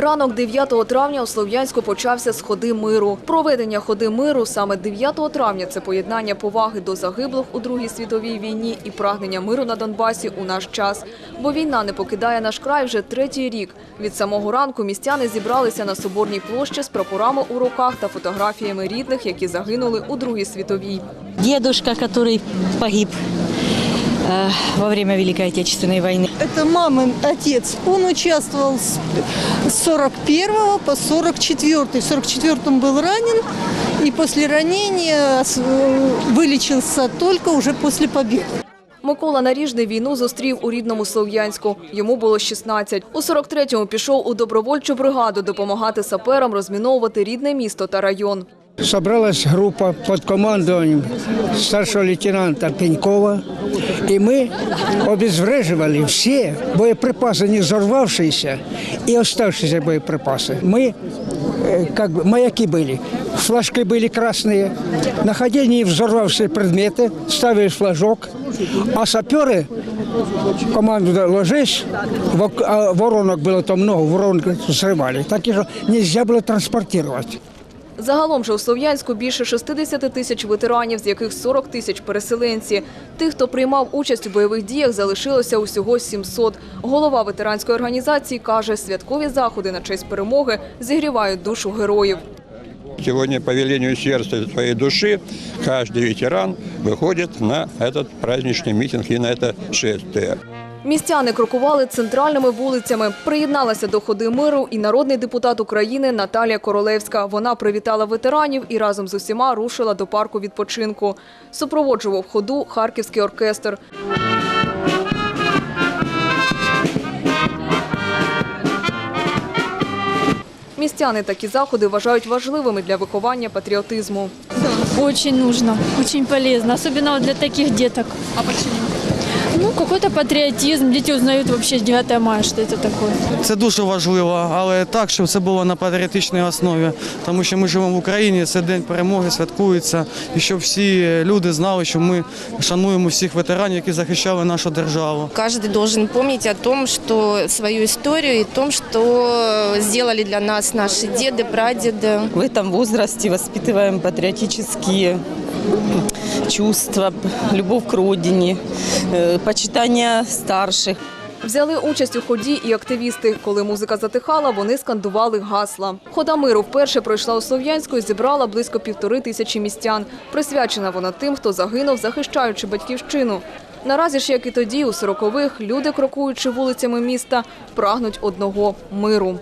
Ранок 9 травня у Слов'янську почався з ходи миру. Проведення ходи миру саме 9 травня це поєднання поваги до загиблих у Другій світовій війні і прагнення миру на Донбасі у наш час. Бо війна не покидає наш край вже третій рік. Від самого ранку містяни зібралися на Соборній площі з прапорами у руках та фотографіями рідних, які загинули у Другій світовій. Дедушка, который погиб э, во время Великой Отечественной войны. Это мамин отец. Он участвовал с с 41 по 44. В 44-м был ранен и после ранения с- э, вылечился только уже после победы. Микола Наріжний війну зустрів у рідному Слов'янську. Йому було 16. У 43-му пішов у добровольчу бригаду допомагати саперам розміновувати рідне місто та район. Собралась группа под командованием старшего лейтенанта Пенькова, и мы обезвреживали все боеприпасы, не взорвавшиеся и оставшиеся боеприпасы. Мы, э, как бы, маяки были, флажки были красные, находили не взорвавшиеся предметы, ставили флажок, а саперы команду да, ложись, вок- а воронок было там много, воронок взрывали, так что нельзя было транспортировать. Загалом же у Слов'янську більше 60 тисяч ветеранів, з яких 40 тисяч переселенці. Тих, хто приймав участь у бойових діях, залишилося усього 700. Голова ветеранської організації каже, святкові заходи на честь перемоги зігрівають душу героїв. Сегодня по велению сердца и своей души каждый ветеран выходит на этот праздничный митинг и на это шествие. Містяни крокували центральними вулицями. Приєдналася до ходи миру і народний депутат України Наталія Королевська. Вона привітала ветеранів і разом з усіма рушила до парку відпочинку. Супроводжував ходу харківський оркестр. Містяни такі заходи вважають важливими для виховання патріотизму. Очень нужно, очень полезно, особенно вот для таких деток. А почему? Ну, какой-то патриотизм, дети узнают вообще 9 мая, что это такое. Це дуже важливо, але так, щоб це було на патріотичній основі, тому що ми живемо в Україні, це день перемоги, святкується, і щоб всі люди знали, що ми шануємо всіх ветеранів, які захищали нашу державу. Каждый должен помнить о том, что свою историю и о том, что сделали для нас наши деды, прадеды. В этом возрасте воспитываем патриотические чувства, любовь к родине, э, почитание старших. Взяли участь у ході і активісти. Коли музика затихала, вони скандували гасла. Хода миру вперше пройшла у Слов'янську і зібрала близько півтори тисячі містян. Присвячена вона тим, хто загинув, захищаючи батьківщину. Наразі ж, як і тоді, у 40-х, люди, крокуючи вулицями міста, прагнуть одного – миру.